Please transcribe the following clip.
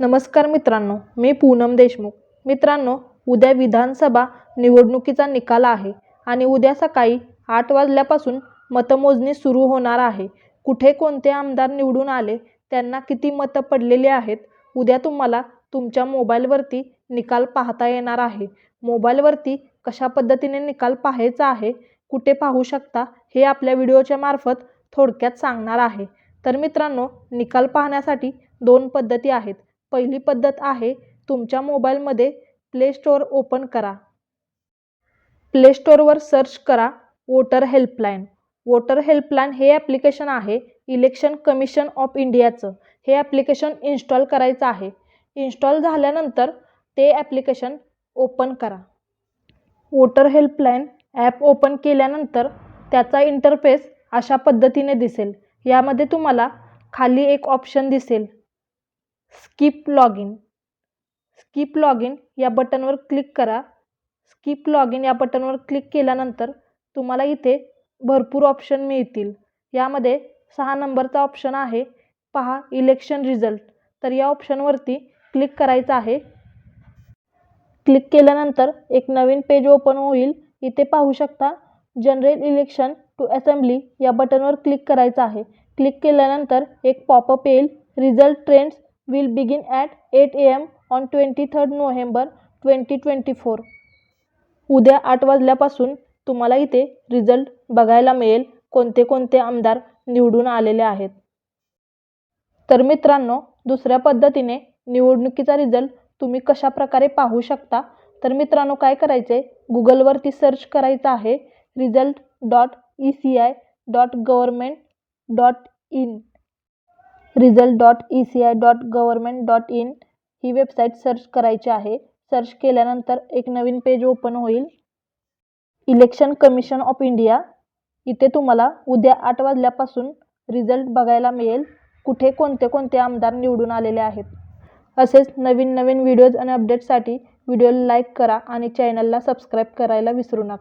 नमस्कार मित्रांनो मी पूनम देशमुख. मित्रांनो उद्या विधानसभा निवडणुकीचा निकाल आहे आणि उद्या सकाळी आठ वाजल्यापासून मतमोजणी सुरू होणार आहे. कुठे कोणते आमदार निवडून आले त्यांना किती मतं पडलेली आहेत उद्या तुम्हाला तुमच्या मोबाईलवरती निकाल पाहता येणार आहे. मोबाईलवरती कशा पद्धतीने निकाल पाहायचा आहे कुठे पाहू शकता हे आपल्या व्हिडिओच्या मार्फत थोडक्यात सांगणार आहे. तर मित्रांनो निकाल पाहण्यासाठी दोन पद्धती आहेत. पहिली पद्धत आहे तुमच्या मोबाईलमध्ये प्ले स्टोअर ओपन करा. प्ले स्टोअरवर सर्च करा वोटर हेल्पलाईन वोटर हेल्पलाईन हे ॲप्लिकेशन आहे इलेक्शन कमिशन ऑफ इंडियाचं हे ॲप्लिकेशन इन्स्टॉल करायचं आहे. इन्स्टॉल झाल्यानंतर ते ॲप्लिकेशन ओपन करा. वोटर हेल्पलाईन ॲप ओपन केल्यानंतर त्याचा इंटरफेस अशा पद्धतीने दिसेल. यामध्ये तुम्हाला खाली एक ऑप्शन दिसेल. Skip log in skip log in या बटनवर क्लिक करा. स्किप लॉग इन या बटनवर क्लिक केल्यानंतर तुम्हाला इथे भरपूर ऑप्शन मिळतील. यामध्ये सहा नंबरचा ऑप्शन आहे पहा इलेक्शन रिझल्ट तर या ऑप्शनवरती क्लिक करायचं आहे. क्लिक केल्यानंतर एक नवीन पेज ओपन होईल. इथे पाहू शकता जनरल इलेक्शन टू असेंब्ली या बटनवर क्लिक करायचं आहे. क्लिक केल्यानंतर एक पॉपअप येईल. Result trends will begin at eight A M on twenty third November twenty twenty four उद्या आठ वाजल्यापासून तुम्हाला इथे रिझल्ट बघायला मिळेल कोणते कोणते आमदार निवडून आलेले आहेत. तर मित्रांनो दुसऱ्या पद्धतीने निवडणुकीचा रिझल्ट तुम्ही कशा प्रकारे पाहू शकता? तर मित्रांनो काय करायचं आहे गुगलवरती सर्च करायचं आहे result dot E C I dot government dot in result dot E C I dot government dot in he website search करायची आहे. सर्च केल्यानंतर एक नवीन पेज ओपन होईल. Election commission of India. इथे तुम्हाला उद्या आठ वाजल्यापासून रिझल्ट बघायला मिळेल. कुठे कोणते कोणते आमदार निवडून आलेले आहेत. असेच नवीन नवीन व्हिडिओज आणि अपडेट्ससाठी व्हिडिओला लाईक करा आणि चॅनलला सबस्क्राईब करायला विसरू नका.